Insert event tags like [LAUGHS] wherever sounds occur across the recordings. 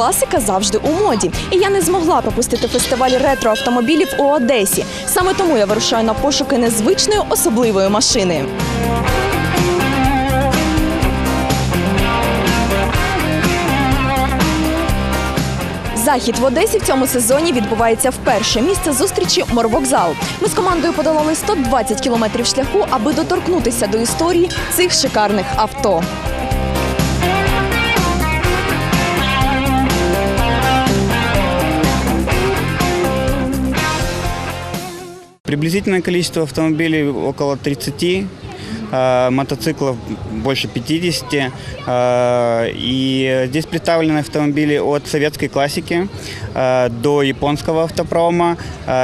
класика завжди у моді. І я не змогла пропустити фестиваль ретро-автомобілів у Одесі. Саме тому я вирушаю на пошуки незвичної особливої машини. Захід в Одесі в цьому сезоні відбувається вперше. Місце зустрічі морвокзал. Ми з командою подолали 120 кілометрів шляху, аби доторкнутися до історії цих шикарних авто. Приблизительное количество автомобилей около 30, э, мотоциклов больше 50. э, И здесь представлены автомобили от советской классики э, до японского автопрома.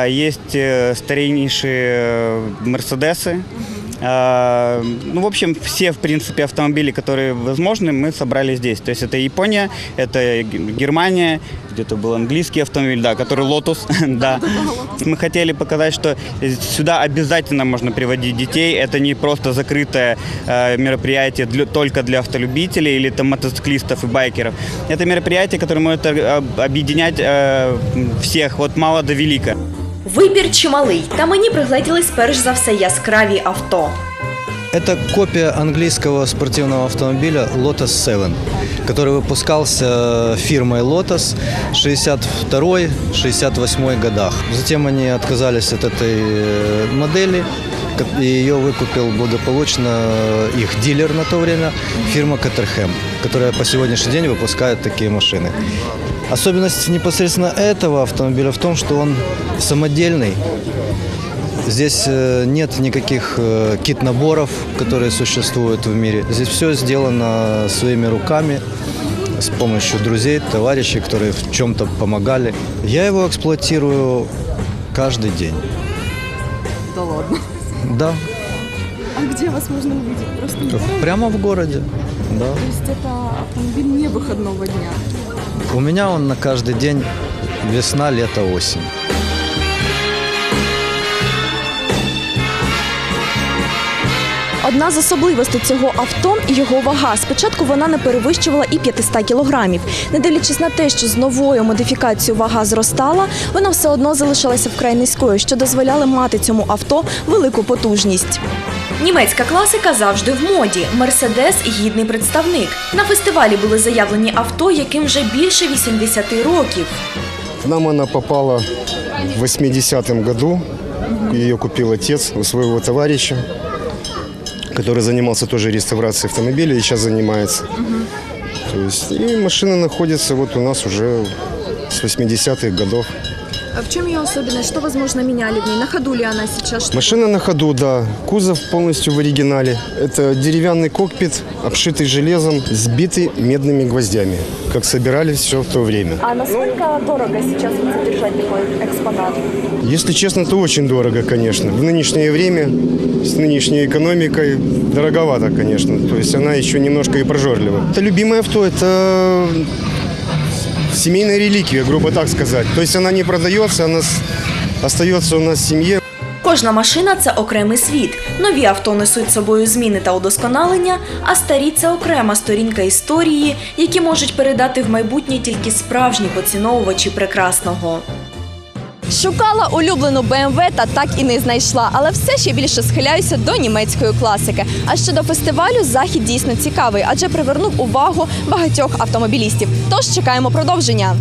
Есть э, старейшие э, Мерседесы. Э, Ну, в общем, все, в принципе, автомобили, которые возможны, мы собрали здесь. То есть это Япония, это Германия, где-то был английский автомобиль, да, который Lotus, [LAUGHS] да. Мы хотели показать, что сюда обязательно можно приводить детей. Это не просто закрытое э, мероприятие для- только для автолюбителей или там мотоциклистов и байкеров. Это мероприятие, которое может э, об- объединять всех, от мала до велика. Вибір чималий, та мені пригледілись перш за все яскраві авто. Это копия английского спортивного автомобиля Lotus 7, который выпускался фирмой Lotus в 62-68 годах. Затем они отказались от этой э, модели, ко- и ее выкупил благополучно их дилер на то время, фирма Caterham, которая по сегодняшний день выпускает такие машины. Особенность непосредственно этого автомобиля в том, что он самодельный, Здесь э, нет никаких э, кит-наборов, которые существуют в мире. Здесь все сделано своими руками, с помощью друзей, товарищей, которые в чем-то помогали. Я его эксплуатирую каждый день. Да ладно. Да, А где вас можно увидеть? Просто городе? прямо в городе. Да. То есть это автомобиль не выходного дня. У меня он на каждый день весна, лето, осень. Одна з особливостей цього авто його вага. Спочатку вона не перевищувала і 500 кілограмів. Не дивлячись на те, що з новою модифікацією вага зростала, вона все одно залишалася вкрай низькою, що дозволяли мати цьому авто велику потужність. Німецька класика завжди в моді. Мерседес гідний представник. На фестивалі були заявлені авто, яким вже більше 80 років. Нам она попала в 80-м году. Ее купил отец у своего товарища, который занимался тоже реставрацией автомобилей и сейчас занимается. То есть, и машина находится вот у нас уже с 80-х годов. А в чем ее особенность? Что, возможно, меняли в ней? На ходу ли она сейчас? Машина на ходу, да. Кузов полностью в оригинале. Это деревянный кокпит, обшитый железом, сбитый медными гвоздями, как собирали все в то время. А насколько дорого сейчас вот содержать такой экспонат? Если честно, то очень дорого, конечно. В нынешнее время с нынешней экономикой дороговато, конечно. То есть она еще немножко и прожорлива. Это любимое авто, это семейная реликвия, грубо так сказать. То есть она не продается, она остается у нас в семье. Кожна машина це окремий світ. Нові авто несуть собою зміни та удосконалення, а старі це окрема сторінка історії, які можуть передати в майбутнє тільки справжні поціновувачі прекрасного. Шукала улюблену BMW та так і не знайшла, але все ще більше схиляюся до німецької класики. А щодо фестивалю, захід дійсно цікавий, адже привернув увагу багатьох автомобілістів. Тож чекаємо продовження.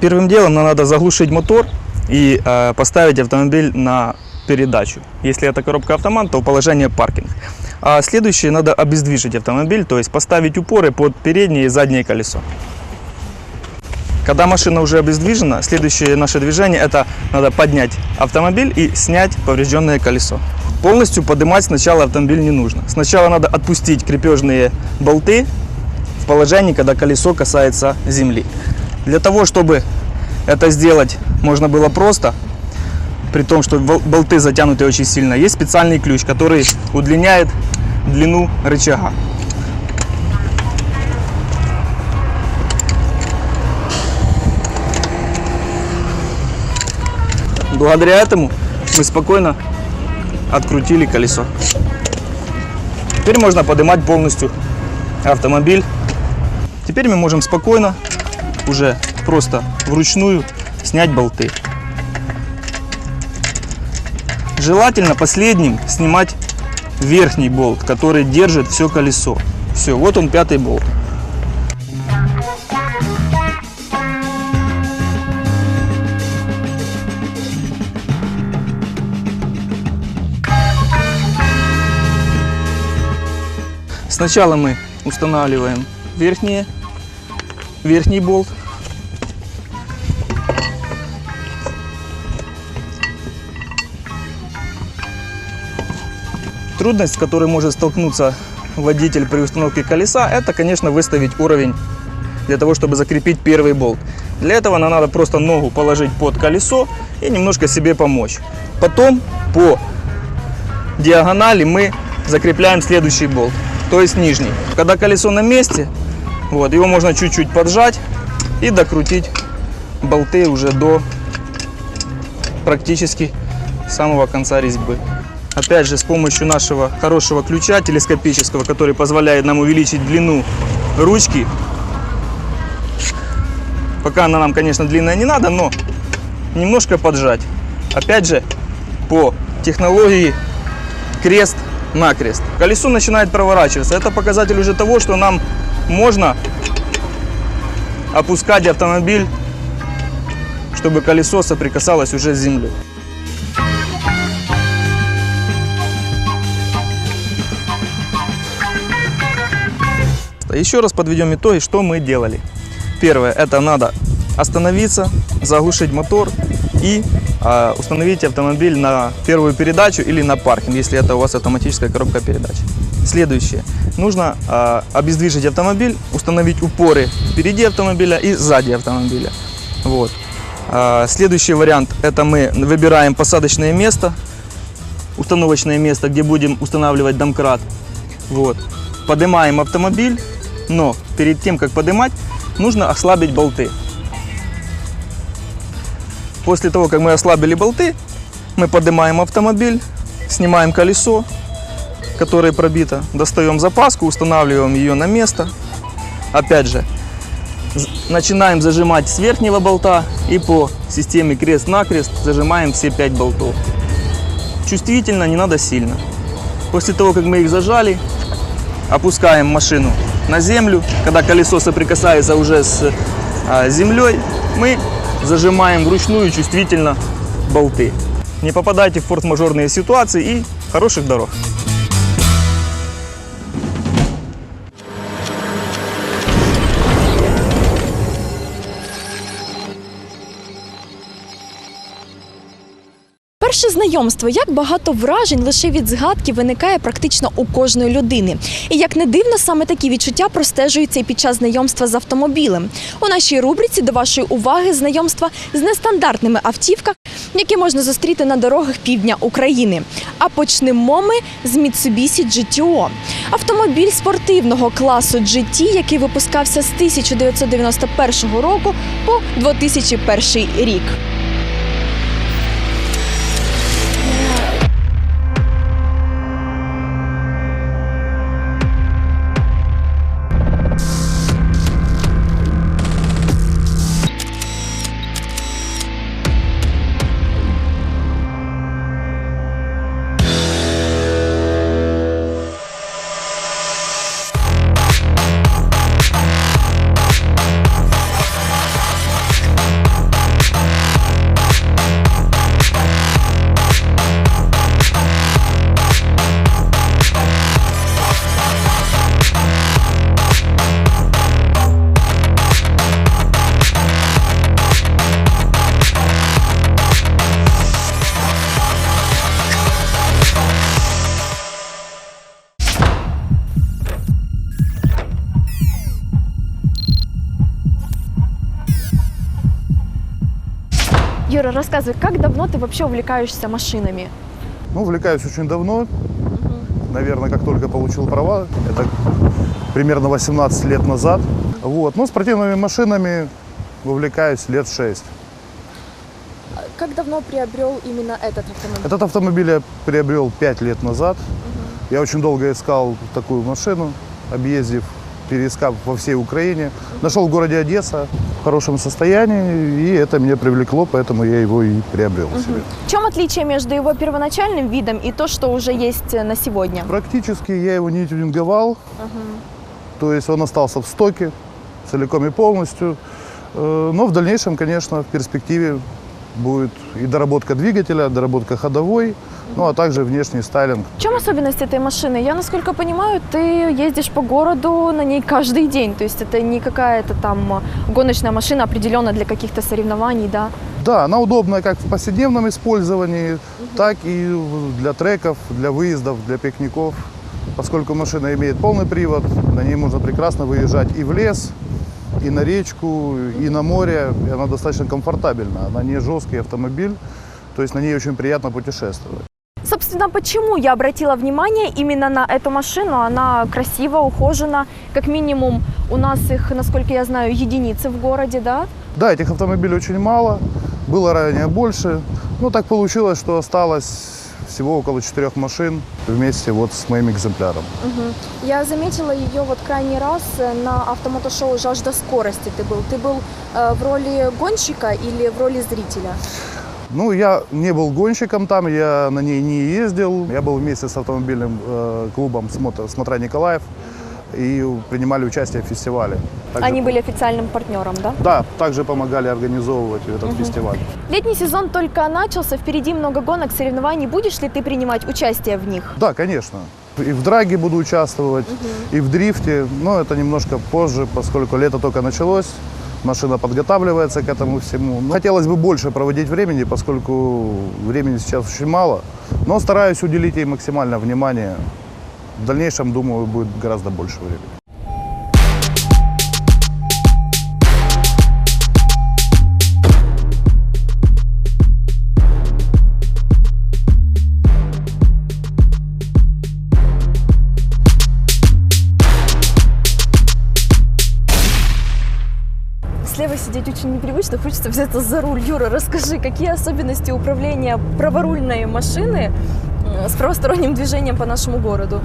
Первым делом нам надо заглушить мотор и э, поставить автомобиль на передачу. Если это коробка автомат, то положение паркинг. А следующее надо обездвижить автомобиль, то есть поставить упоры под переднее и заднее колесо. Когда машина уже обездвижена, следующее наше движение это надо поднять автомобиль и снять поврежденное колесо. Полностью поднимать сначала автомобиль не нужно. Сначала надо отпустить крепежные болты в положении, когда колесо касается земли. Для того, чтобы это сделать можно было просто, при том, что бол- болты затянуты очень сильно, есть специальный ключ, который удлиняет длину рычага. Благодаря этому мы спокойно открутили колесо. Теперь можно поднимать полностью автомобиль. Теперь мы можем спокойно уже просто вручную снять болты. Желательно последним снимать верхний болт, который держит все колесо. Все, вот он пятый болт. Сначала мы устанавливаем верхние, верхний болт. Трудность, с которой может столкнуться водитель при установке колеса, это, конечно, выставить уровень для того, чтобы закрепить первый болт. Для этого нам надо просто ногу положить под колесо и немножко себе помочь. Потом по диагонали мы закрепляем следующий болт, то есть нижний. Когда колесо на месте, вот, его можно чуть-чуть поджать и докрутить болты уже до практически самого конца резьбы. Опять же, с помощью нашего хорошего ключа телескопического, который позволяет нам увеличить длину ручки. Пока она нам, конечно, длинная не надо, но немножко поджать. Опять же, по технологии крест-накрест. Колесо начинает проворачиваться. Это показатель уже того, что нам можно опускать автомобиль, чтобы колесо соприкасалось уже с землей. Еще раз подведем итоги, что мы делали. Первое, это надо остановиться, заглушить мотор и а, установить автомобиль на первую передачу или на паркинг, если это у вас автоматическая коробка передач. Следующее. Нужно а, обездвижить автомобиль, установить упоры впереди автомобиля и сзади автомобиля. Вот. А, следующий вариант – это мы выбираем посадочное место, установочное место, где будем устанавливать домкрат. Вот. Поднимаем автомобиль, но перед тем, как поднимать, нужно ослабить болты. После того, как мы ослабили болты, мы поднимаем автомобиль, снимаем колесо, которое пробито, достаем запаску, устанавливаем ее на место. Опять же, начинаем зажимать с верхнего болта и по системе крест-накрест зажимаем все 5 болтов. Чувствительно, не надо сильно. После того, как мы их зажали, опускаем машину на землю. Когда колесо соприкасается уже с а, землей, мы зажимаем вручную чувствительно болты. Не попадайте в форс-мажорные ситуации и хороших дорог. Перше знайомство, як багато вражень лише від згадки виникає практично у кожної людини. І як не дивно, саме такі відчуття простежуються і під час знайомства з автомобілем. У нашій рубриці до вашої уваги знайомства з нестандартними автівками, які можна зустріти на дорогах півдня України. А почнемо ми з Mitsubishi GTO. Автомобіль спортивного класу GT, який випускався з 1991 року по 2001 рік. Юра, рассказывай, как давно ты вообще увлекаешься машинами? Ну, увлекаюсь очень давно. Наверное, как только получил права. Это примерно 18 лет назад. Вот. Ну, спортивными машинами увлекаюсь лет 6. Как давно приобрел именно этот автомобиль? Этот автомобиль я приобрел 5 лет назад. Я очень долго искал такую машину, объездив, переискав во всей Украине. Нашел в городе Одесса в хорошем состоянии, и это меня привлекло, поэтому я его и приобрел себе. В чем отличие между его первоначальным видом и то, что уже есть э, на сегодня? Практически я его не тюнинговал, то есть он остался в стоке целиком и полностью. Э, Но в дальнейшем, конечно, в перспективе будет и доработка двигателя, доработка ходовой, ну а также внешний стайлинг. В чем особенность этой машины? Я, насколько понимаю, ты ездишь по городу на ней каждый день. То есть это не какая-то там гоночная машина определенно для каких-то соревнований, да? Да, она удобная как в повседневном использовании, так и для треков, для выездов, для пикников. Поскольку машина имеет полный привод, на ней можно прекрасно выезжать и в лес, и на речку, и на море. И она достаточно комфортабельна. Она не жесткий автомобиль, то есть на ней очень приятно путешествовать. Собственно, почему я обратила внимание именно на эту машину? Она красиво, ухожена. Как минимум, у нас их, насколько я знаю, единицы в городе, да? Да, этих автомобилей очень мало, было ранее больше. Но так получилось, что осталось всего около четырех машин вместе вот с моим экземпляром. Я заметила ее вот крайний раз на автомотошоу «Жажда скорости» ты был. Ты был э, в роли гонщика или в роли зрителя? Ну, я не был гонщиком там, я на ней не ездил. Я был вместе с автомобильным э, клубом «Смотр- «Смотра Николаев» и принимали участие в фестивале. Также- Они были официальным партнером, да? Да, также помогали организовывать этот фестиваль. Летний сезон только начался, впереди много гонок, соревнований. Будешь ли ты принимать участие в них? Да, конечно. И в драге буду участвовать, и в дрифте, но это немножко позже, поскольку лето только началось, машина подготавливается к этому всему. Но Хотелось бы больше проводить времени, поскольку времени сейчас очень мало, но стараюсь уделить ей максимальное внимание. В дальнейшем, думаю, будет гораздо больше времени. Очень непривычно, хочется взяться за руль. Юра, расскажи, какие особенности управления праворульной машины с правосторонним движением по нашему городу?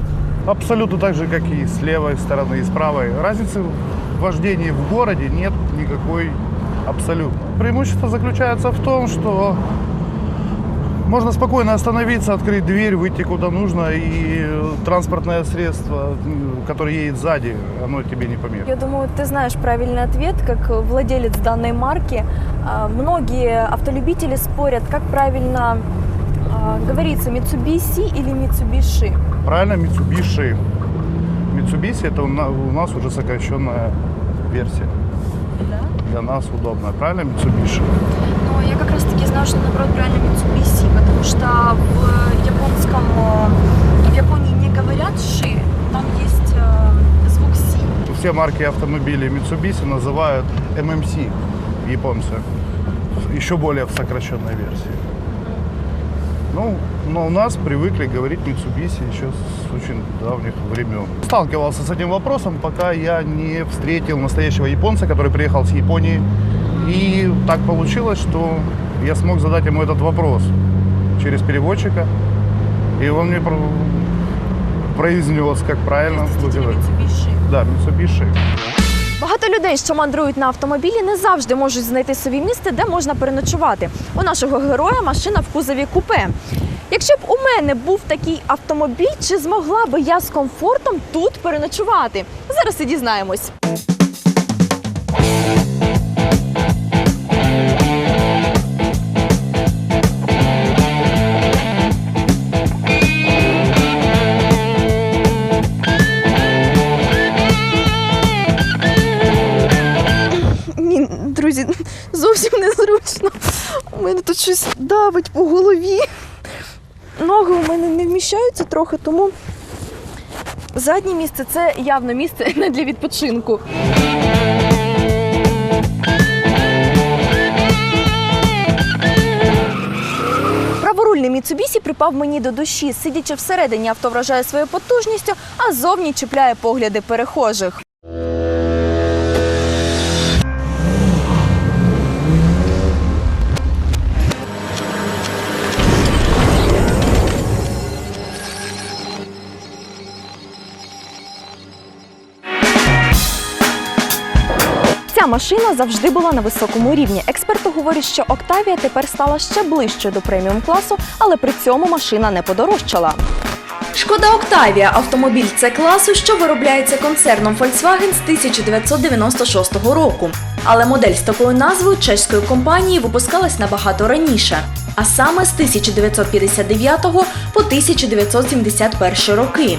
Абсолютно так же, как и с левой стороны, и с правой. Разницы в вождении в городе нет никакой абсолютно. Преимущество заключается в том, что можно спокойно остановиться, открыть дверь, выйти куда нужно, и э, транспортное средство, которое едет сзади, оно тебе не помеха. Я думаю, ты знаешь правильный ответ, как владелец данной марки. А, Многие автолюбители спорят, как правильно а, говорится, Mitsubishi или Mitsubishi. Правильно, Mitsubishi. Mitsubishi это у на- у нас уже сокращенная версия. Для нас удобная. Правильно, Mitsubishi? Как раз таки знаю, что наоборот правильно Mitsubishi, потому что в японском, э, в Японии не говорят ши, там есть э, звук си. Все марки автомобилей Mitsubishi называют MMC японцы. Еще более в сокращенной версии. Ну, но у нас привыкли говорить Mitsubishi еще с очень давних времен. Сталкивался с этим вопросом, пока я не встретил настоящего японца, который приехал с Японии. И так получилось, что я смог задать ему этот вопрос через переводчика. И он мне произнес, как правильно выговорить. Да, Mitsubishi. Багато людей, що мандрують на автомобілі, не завжди можуть знайти собі місце, де можна переночувати. У нашого героя машина в кузові купе. Якщо б у мене був такий автомобіль, чи змогла би я з комфортом тут переночувати? Зараз і дізнаємось. Друзі, [LAUGHS] зовсім незручно. У мене тут щось давить по голові. Ноги у мене не вміщаються трохи, тому заднє місце це явно місце не [LAUGHS] для відпочинку. Олдскульний Mitsubishi припав мені до душі. Сидячи всередині, авто вражає своєю потужністю, а зовні чіпляє погляди перехожих. Машина завжди була на високому рівні. Експерти говорять, що Октавія тепер стала ще ближчою до преміум класу, але при цьому машина не подорожчала. Шкода Октавія автомобіль С класу, що виробляється концерном Volkswagen з 1996 року. Але модель з такою назвою чеської компанії випускалась набагато раніше, а саме з 1959 по 1971 роки.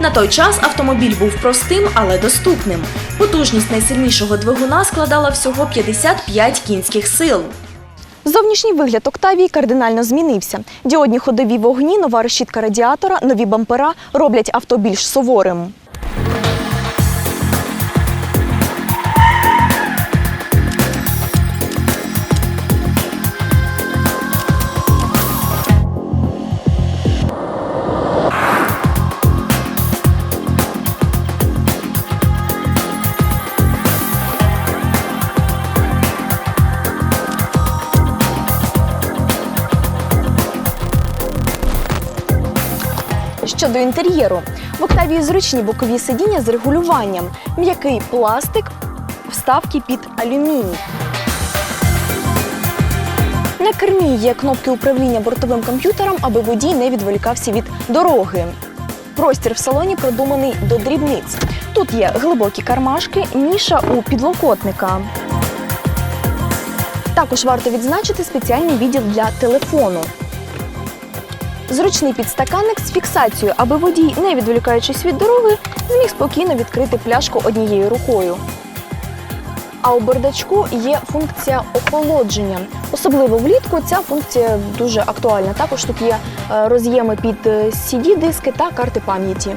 На той час автомобіль був простим, але доступним. Потужність найсильнішого двигуна складала всього 55 кінських сил. Зовнішній вигляд Октавії кардинально змінився. Діодні ходові вогні, нова решітка радіатора, нові бампера роблять авто більш суворим. Щодо інтер'єру, в Октавії зручні бокові сидіння з регулюванням, м'який пластик, вставки під алюміній. На кермі є кнопки управління бортовим комп'ютером, аби водій не відволікався від дороги. Простір в салоні продуманий до дрібниць. Тут є глибокі кармашки, ніша у підлокотника. Також варто відзначити спеціальний відділ для телефону. Зручний підстаканник з фіксацією, аби водій, не відволікаючись від дороги, зміг спокійно відкрити пляшку однією рукою. А у бардачку є функція охолодження. Особливо влітку ця функція дуже актуальна. Також тут є е, роз'єми під CD-диски та карти пам'яті.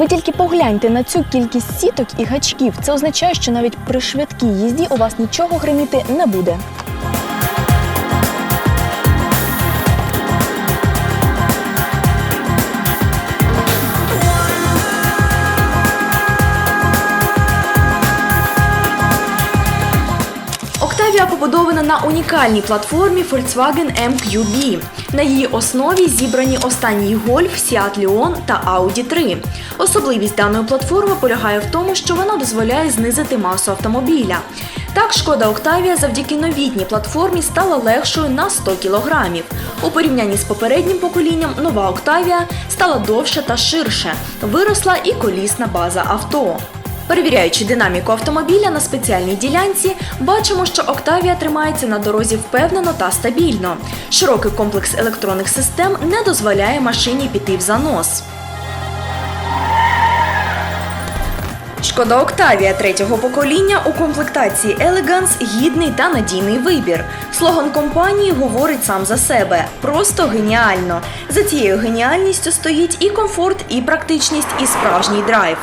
Ви тільки погляньте на цю кількість сіток і гачків. Це означає, що навіть при швидкій їзді у вас нічого гриміти не буде. Октавія побудована на унікальній платформі Volkswagen MQB. На її основі зібрані останній Golf, Seat Leon та Audi 3. Особливість даної платформи полягає в тому, що вона дозволяє знизити масу автомобіля. Так, шкода Октавія завдяки новітній платформі стала легшою на 100 кілограмів. У порівнянні з попереднім поколінням нова Октавія стала довше та ширше. Виросла і колісна база авто. Перевіряючи динаміку автомобіля на спеціальній ділянці, бачимо, що Октавія тримається на дорозі впевнено та стабільно. Широкий комплекс електронних систем не дозволяє машині піти в занос. Шкода Октавія третього покоління у комплектації Elegance гідний та надійний вибір. Слоган компанії говорить сам за себе. Просто геніально. За цією геніальністю стоїть і комфорт, і практичність, і справжній драйв.